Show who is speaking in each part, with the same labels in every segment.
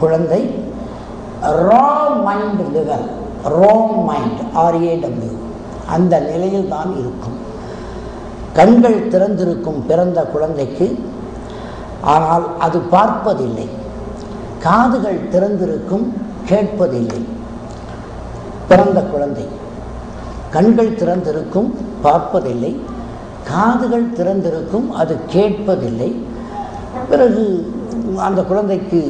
Speaker 1: குழந்தை. Raw mind level ரோம் mind RAW அந்த நிலையில் தான் இருக்கும். கண்கள் திறந்திருக்கும் பிறந்த குழந்தைக்கு ஆனால் அது பார்ப்பதில்லை. காதுகள் திறந்திருக்கும் கேட்பதில்லை. பிறந்த குழந்தை. கண்கள் திறந்திருக்கும் பார்ப்பதில்லை. காதுகள் திறந்திருக்கும் அது கேட்பதில்லை. பிறகு அந்த குழந்தைக்கு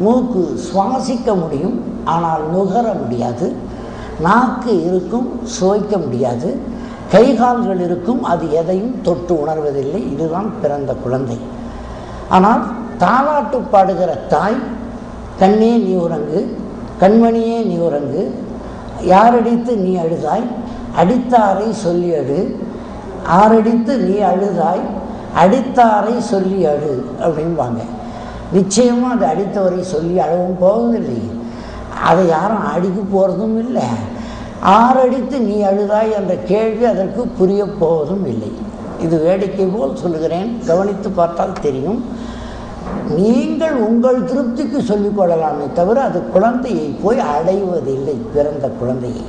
Speaker 1: மூக்கு சுவாசிக்க முடியும் ஆனால் நுகர முடியாது. நாக்கு இருக்கும் சுவைக்க முடியாது. கைகால்கள் இருக்கும் அது எதையும் தொட்டு உணர்வதில்லை. இதுதான் பிறந்த குழந்தை. ஆனால் தாலாட்டு பாடுகிற தாய் கண்ணே நீ உறங்கு. கண்மணியே நீ உறங்கு. யாரடித்து நீ அழுதாய்? அடித்தாரை சொல்லி அழு. ஆரடித்து நீ அழுதாய்? அடித்தாரை சொல்லி அழு. அப்படிம்பாங்க. நிச்சயமாக அது அடித்தவரை சொல்லி அழவும் போவதில்லை. அதை யாரும் அடிக்க போகிறதும் இல்லை. ஆறடித்து நீ அழுதாய் என்ற கேள்வி அதற்கு புரிய போவதும் இல்லை. இது வேடிக்கை போல் சொல்லுகிறேன். கவனித்து பார்த்தால் தெரியும். நீங்கள் உங்கள் திருப்திக்கு சொல்லிக் கொள்ளலாமே தவிர அது குழந்தையை போய் அடைவதில்லை பிறந்த குழந்தையை.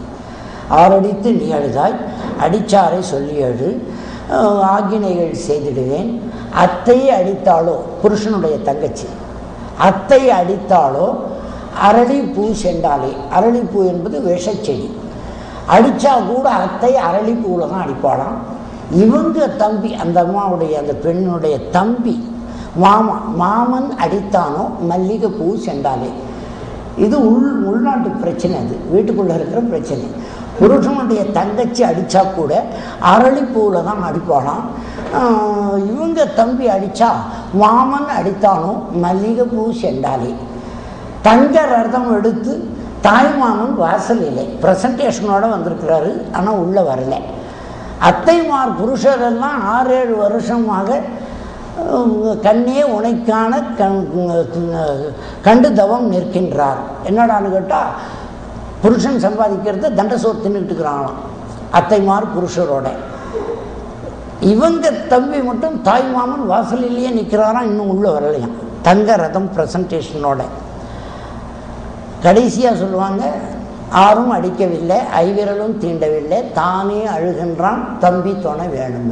Speaker 1: ஆறடித்து நீ அழுதாய் அடிச்சாரை சொல்லி அழு. ஆக்கினைகள் செய்திடுவேன். அத்தையை அடித்தாலோ புருஷனுடைய தங்கச்சி. அத்தை அடித்தாலோ அரளிப்பூ செண்டாலே. அரளிப்பூ என்பது விஷச்செடி அடித்தா கூட அத்தை அரளிப்பூவில் தான் அடிப்பாளாம். இவங்க தம்பி அந்த அம்மாவுடைய அந்த பெண்ணுடைய தம்பி மாமா மாமன் அடித்தானோ மல்லிகைப்பூ செண்டாலே. இது உள் உள்நாட்டு பிரச்சனை அது. வீட்டுக்குள்ளே இருக்கிற பிரச்சனை. புருஷனுடைய தங்கச்சி அடித்தா கூட அரளிப்பூவில் தான் அடிப்பானாம் இவங்க தம்பி அடித்தா வாமன் அடித்தாலும் மல்லிகைப்பூ செண்டாலே தங்க ரதம் எடுத்து தாய்மாமன் வாசல் இல்லை ப்ரெசன்டேஷனோடு வந்திருக்கிறாரு ஆனால் உள்ளே வரல. அத்தைமார் புருஷரெல்லாம் ஆறு ஏழு வருஷமாக கண்ணே உனைக்கான கண் கண்டு தவம் நிற்கின்றார். என்னடான்னு கேட்டால் புருஷன் சம்பாதிக்கிறத தண்டசோர் தின்னுட்டு இருக்கிறாங்களாம் அத்தைமார் புருஷரோட. இவங்க தம்பி மட்டும் தாய் மாமன் வாசலிலேயே நிற்கிறாராம் இன்னும் உள்ளே வரலையாம் தங்க ரதம் ப்ரெசன்டேஷனோட. கடைசியாக சொல்லுவாங்க ஆறும் அடிக்கவில்லை ஐவிரலும் தீண்டவில்லை தானே அழுகின்றான் தம்பி துணை வேணும்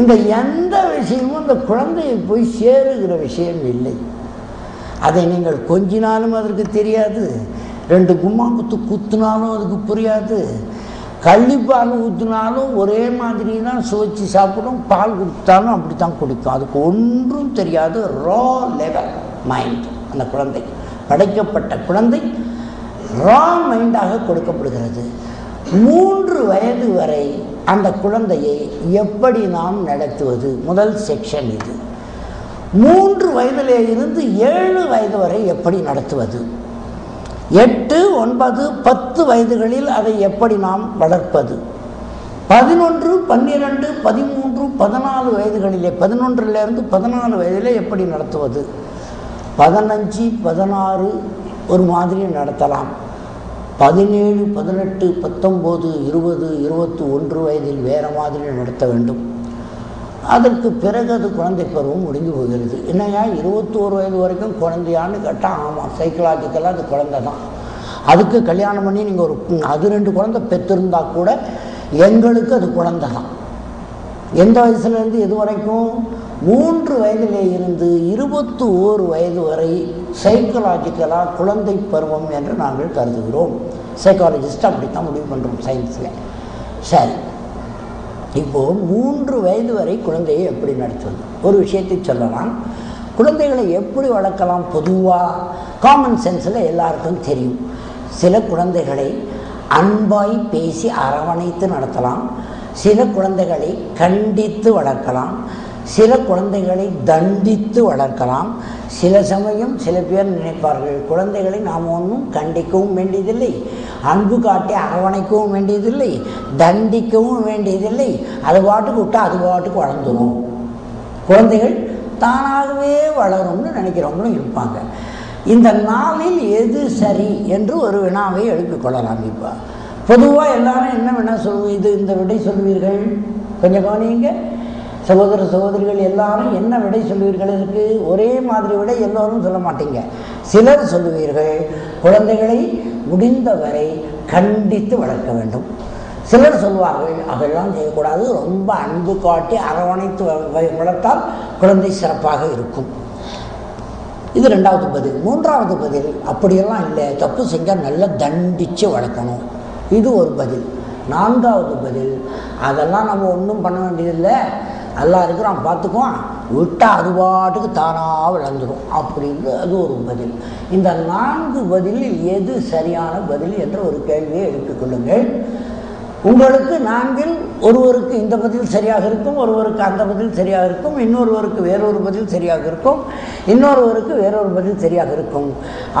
Speaker 1: இந்த எந்த விஷயமும் இந்த குழந்தையை போய் சேருகிற விஷயம் இல்லை. அதை நீங்கள் கொஞ்சினாலும் அதற்கு தெரியாது. ரெண்டு கும்மா குத்து குத்துனாலும் அதுக்கு புரியாது. கள்ளிப்பால் ஊற்றினாலும் ஒரே மாதிரி தான் சுவைச்சு சாப்பிடும் பால் கொடுத்தாலும் அப்படி தான் குடிக்கும். அதுக்கு ஒன்றும் தெரியாது ரா லெவல் மைண்ட் அந்த குழந்தை. படைக்கப்பட்ட குழந்தை ரா மைண்டாக கொடுக்கப்படுகிறது. மூன்று வயது வரை அந்த குழந்தையை எப்படி நாம் நடத்துவது? முதல் செக்ஷன் இது. மூன்று வயதிலே இருந்து ஏழு வயது வரை எப்படி நடத்துவது? எட்டு ஒன்பது பத்து வயதுகளில் அதை எப்படி நாம் வளர்ப்பது? பதினொன்று பன்னிரெண்டு பதிமூன்று பதினாலு வயதுகளிலே பதினொன்றிலிருந்து பதினாலு வயதிலே எப்படி நடத்துவது? பதினஞ்சு பதினாறு ஒரு மாதிரி நடத்தலாம். பதினேழு பதினெட்டு பத்தொம்போது இருபது இருபத்தி ஒன்று வயதில் வேறு மாதிரி நடத்த வேண்டும். அதற்கு பிறகு அது குழந்தை பருவம் முடிஞ்சு போகிறது. என்னையா இருபத்தோரு வயது வரைக்கும் குழந்தையான்னு கேட்டால் ஆமாம் சைக்கலாஜிக்கலாக அது குழந்தை தான். அதுக்கு கல்யாணம் பண்ணி நீங்கள் ஒரு அது ரெண்டு குழந்தை பெற்றிருந்தா கூட எங்களுக்கு அது குழந்தை தான். எந்த வயசுலேருந்து எது வரைக்கும்? மூன்று வயதிலே இருந்து இருபத்தி ஓரு வயது வரை சைக்கலாஜிக்கலாக குழந்தை பருவம் என்று நாங்கள் கருதுகிறோம். சைக்காலஜிஸ்ட் அப்படித்தான் முடிவு பண்ணுறோம் சயின்ஸில் சரி. இப்போது மூன்று வயது வரை குழந்தையை எப்படி நடத்துவது? ஒரு விஷயத்தை சொல்லலாம். குழந்தைகளை எப்படி வளர்க்கலாம்? பொதுவாக காமன் சென்ஸில் எல்லாருக்கும் தெரியும். சில குழந்தைகளை அன்பாய் பேசி அரவணைத்து நடத்தலாம். சில குழந்தைகளை கண்டித்து வளர்க்கலாம். சில குழந்தைகளை தண்டித்து வளர்க்கலாம். சில சமயம் சில பேர் நினைப்பார்கள் குழந்தைகளை நாம் ஒன்றும் கண்டிக்கவும் வேண்டியதில்லை. அன்பு காட்டி அரவணைக்கவும் வேண்டியதில்லை தண்டிக்கவும் வேண்டியதில்லை. அது பாட்டுக்கு விட்டால் அது பாட்டுக்கு வளர்ந்துடும் குழந்தைகள் தானாகவே வளரும்னு நினைக்கிறவங்களும் இருப்பாங்க. இந்த நாளில் எது சரி என்று ஒரு வினாவை எழுப்பிக் கொள்ளலாம் இப்போ. பொதுவாக எல்லாரும் என்ன வேணால் சொல்லுவோம் இது இந்த விடை சொல்வீர்கள் கொஞ்சம் கவனிங்க சகோதர சகோதரிகள் எல்லாரும் என்ன விடை சொல்லுவீர்கள் இதற்கு ஒரே மாதிரி விடை எல்லோரும் சொல்ல மாட்டீங்க. சிலர் சொல்லுவீர்கள் குழந்தைகளை முடிந்தவரை கண்டித்து வளர்க்க வேண்டும். சிலர் சொல்வார்கள் அதெல்லாம் செய்யக்கூடாது ரொம்ப அன்பு காட்டி அரவணைத்து வளர்த்தால் குழந்தை சிறப்பாக இருக்கும். இது ரெண்டாவது பதில். மூன்றாவது பதில் அப்படியெல்லாம் இல்லை தப்பு செஞ்சால் நல்லா தண்டித்து வளர்க்கணும். இது ஒரு பதில். நான்காவது பதில் அதெல்லாம் நம்ம ஒன்றும் பண்ண வேண்டியதில்லை நல்லா இருக்கிறான் பார்த்துக்குவான். விட்டால் அது பாட்டுக்கு தானாக வளர்ந்துடும் அப்படின்னு அது ஒரு பதில். இந்த நான்கு பதிலில் எது சரியான பதில் என்ற ஒரு கேள்வியை எடுத்துக்கொள்ளுங்கள் உங்களுக்கு நான்கில் ஒருவருக்கு இந்த பதில் சரியாக இருக்கும் ஒருவருக்கு அந்த பதில் சரியாக இருக்கும் இன்னொருவருக்கு வேறொரு பதில் சரியாக இருக்கும் இன்னொருவருக்கு வேறொரு பதில் சரியாக இருக்கும்.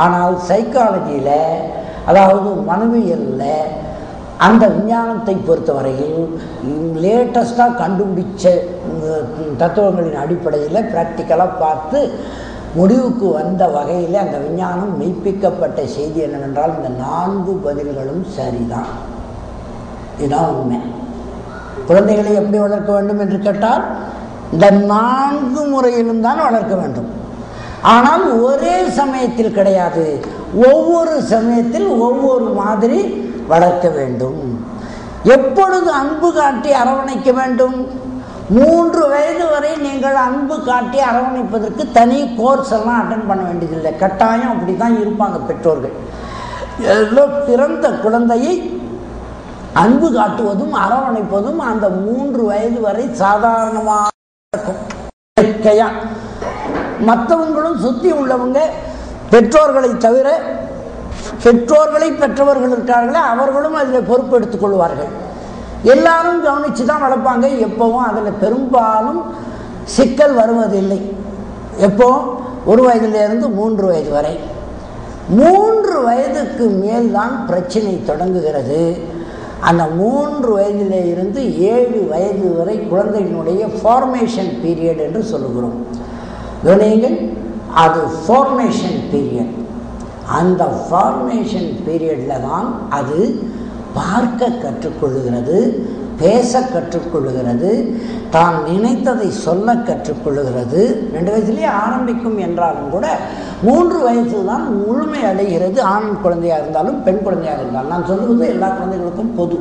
Speaker 1: ஆனால் சைக்காலஜியில் அதாவது மனவியலில் அந்த விஞ்ஞானத்தை பொறுத்தவரையில் லேட்டஸ்ட்டாக கண்டுபிடிச்ச தத்துவங்களின் அடிப்படையில் ப்ராக்டிக்கலாக பார்த்து முடிவுக்கு வந்த வகையில் அந்த விஞ்ஞானம் மெய்ப்பிக்கப்பட்ட செய்தி என்னவென்றால் இந்த நான்கு பதில்களும் சரிதான். இதுதான் உண்மை. குழந்தைகளை எப்படி வளர்க்க வேண்டும் என்று கேட்டால் இந்த நான்கு முறையிலும் தான் வளர்க்க வேண்டும். ஆனால் ஒரே சமயத்தில் கிடையாது. ஒவ்வொரு சமயத்தில் ஒவ்வொரு மாதிரி வளர்க்க வேண்டும். எப்பொழுது அன்பு காட்டி அரவணைக்க வேண்டும்? மூன்று வயது வரை நீங்கள் அன்பு காட்டி அரவணைப்பதற்கு தனி கோர்ஸ் எல்லாம் அட்டன் பண்ண வேண்டியதில்லை. கட்டாயம் அப்படி தான் இருப்பாங்க பெற்றோர்கள். ஏதோ பிறந்த குழந்தையை அன்பு காட்டுவதும் அரவணைப்பதும் அந்த மூன்று வயது வரை சாதாரணமாக இருக்கும். இயற்கையா. மற்றவங்களும் சுற்றி உள்ளவங்க பெற்றோர்களை தவிர பெற்றோர்களை பெற்றவர்கள் இருக்கார்களே அவர்களும் அதில் பொறுப்பு எடுத்துக்கொள்வார்கள் எல்லாரும் கவனித்து தான் வளர்ப்பாங்க. எப்பவும் அதில் பெரும்பாலும் சிக்கல் வருவதில்லை. எப்போ? ஒரு வயதிலிருந்து மூன்று வயது வரை. மூன்று வயதுக்கு மேல் தான் பிரச்சனை தொடங்குகிறது. அந்த மூன்று வயதிலே இருந்து ஏழு வயது வரை குழந்தையினுடைய ஃபார்மேஷன் பீரியட் என்று சொல்லுகிறோம். கவனியுங்கள் அது ஃபார்மேஷன் பீரியட் அந்த ஃபார்மேஷன் பீரியடில் தான் அது பார்க்க கற்றுக்கொள்ளுகிறது பேச கற்றுக்கொள்ளுகிறது தான் நினைத்ததை சொல்ல கற்றுக்கொள்ளுகிறது. ரெண்டு வயசுலேயே ஆரம்பிக்கும் என்றாலும் கூட மூன்று வயசு தான் முழுமை அடைகிறது. ஆண் குழந்தையாக இருந்தாலும் பெண் குழந்தையாக இருந்தாலும். நான் சொல்லுவது எல்லா குழந்தைகளுக்கும் பொது.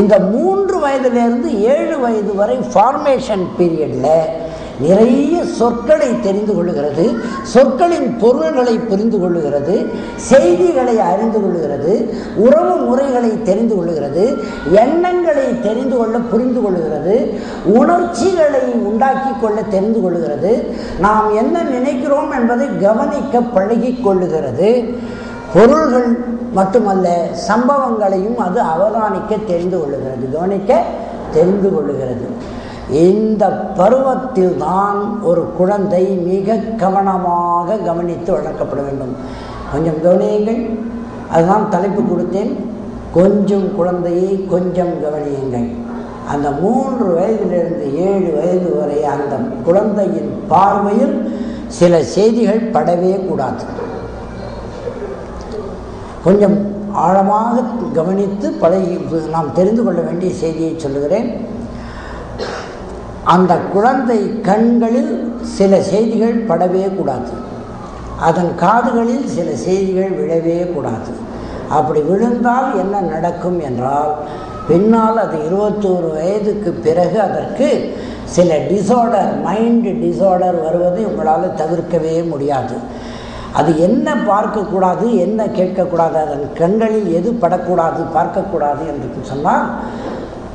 Speaker 1: இந்த மூன்று வயதிலிருந்து ஏழு வயது வரை ஃபார்மேஷன் பீரியடில் நிறைய சொற்களை தெரிந்து கொள்ளுகிறது சொற்களின் பொருள்களை புரிந்து கொள்ளுகிறது செய்திகளை அறிந்து கொள்ளுகிறது உறவு முறைகளை தெரிந்து கொள்ளுகிறது எண்ணங்களை தெரிந்து கொள்ள புரிந்து கொள்ளுகிறது உணர்ச்சிகளை உண்டாக்கி கொள்ள தெரிந்து கொள்ளுகிறது. நாம் என்ன நினைக்கிறோம் என்பதை கவனிக்க பழகி கொள்ளுகிறது. பொருள்கள் மட்டுமல்ல சம்பவங்களையும் அது அவதானிக்க தெரிந்து கொள்ளுகிறது. கவனிக்க தெரிந்து கொள்ளுகிறது. இந்த பருவத்தில் தான் ஒரு குழந்தை மிக கவனமாக கவனித்து வளர்க்கப்பட வேண்டும். கொஞ்சம் கவனியுங்கள். அதுதான் தலைப்பு கொடுத்தேன். கொஞ்சம் குழந்தையை கொஞ்சம் கவனியுங்கள். அந்த மூன்று வயதிலிருந்து ஏழு வயது வரை அந்த குழந்தையின் பார்வையில் சில செய்திகள் படவே கூடாது. கொஞ்சம் ஆழமாக கவனித்து பழகி நாம் தெரிந்து கொள்ள வேண்டிய செய்தியை சொல்லுகிறேன். அந்த குழந்தை கண்களில் சில செய்திகள் படவே கூடாது. அதன் காதுகளில் சில செய்திகள் விழவே கூடாது. அப்படி விழுந்தால் என்ன நடக்கும் என்றால் பின்னால் அது இருபத்தோரு வயதுக்கு பிறகு அதற்கு சில டிசார்டர் மைண்டு டிசார்டர் வருவதை உங்களால் தவிர்க்கவே முடியாது. அது என்ன பார்க்கக்கூடாது என்ன கேட்கக்கூடாது அதன் கண்களில் எது படக்கூடாது பார்க்கக்கூடாது என்று சொன்னால்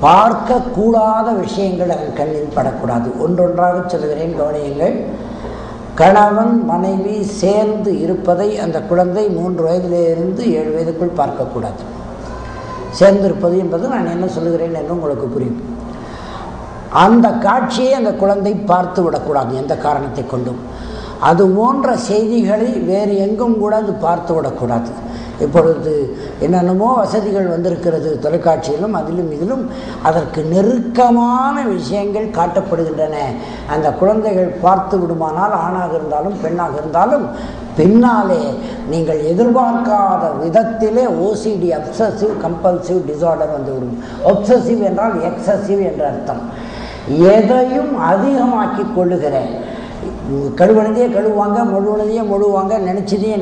Speaker 1: பார்க்கக்கூடாத விஷயங்கள் அதன் கண்ணில் படக்கூடாது. ஒன்றொன்றாக சொல்கிறேன் கவனியுங்கள். கணவன் மனைவி சேர்ந்து இருப்பதை அந்த குழந்தை மூன்று வயதிலிருந்து ஏழு வயதுக்குள் பார்க்கக்கூடாது. சேர்ந்திருப்பது என்பது நான் என்ன சொல்லுகிறேன் என்று உங்களுக்கு புரியும். அந்த காட்சியை அந்த குழந்தை பார்த்து விடக்கூடாது எந்த காரணத்தை கொண்டும். அது போன்ற செய்திகளை வேறு எங்கும் கூட அது பார்த்து விடக்கூடாது. இப்பொழுது என்னென்னமோ வசதிகள் வந்திருக்கிறது தொலைக்காட்சியிலும் அதிலும் இதிலும் அதற்கு நெருக்கமான விஷயங்கள் காட்டப்படுகின்றன. அந்த குழந்தைகள் பார்த்து விடுமானால் ஆணாக இருந்தாலும் பெண்ணாக இருந்தாலும் பின்னாலே நீங்கள் எதிர்பார்க்காத விதத்திலே ஓசிடி அப்சசிவ் கம்பல்சிவ் டிசார்டர் வந்துவிடும். ஒப்சசிவ் என்றால் எக்ஸசிவ் என்ற அர்த்தம். எதையும் அதிகமாக்கி கொள்ளுகிறேன் கழுவனதையே கழுவுவாங்க முழுவனதையே முழுவாங்க நினச்சதையே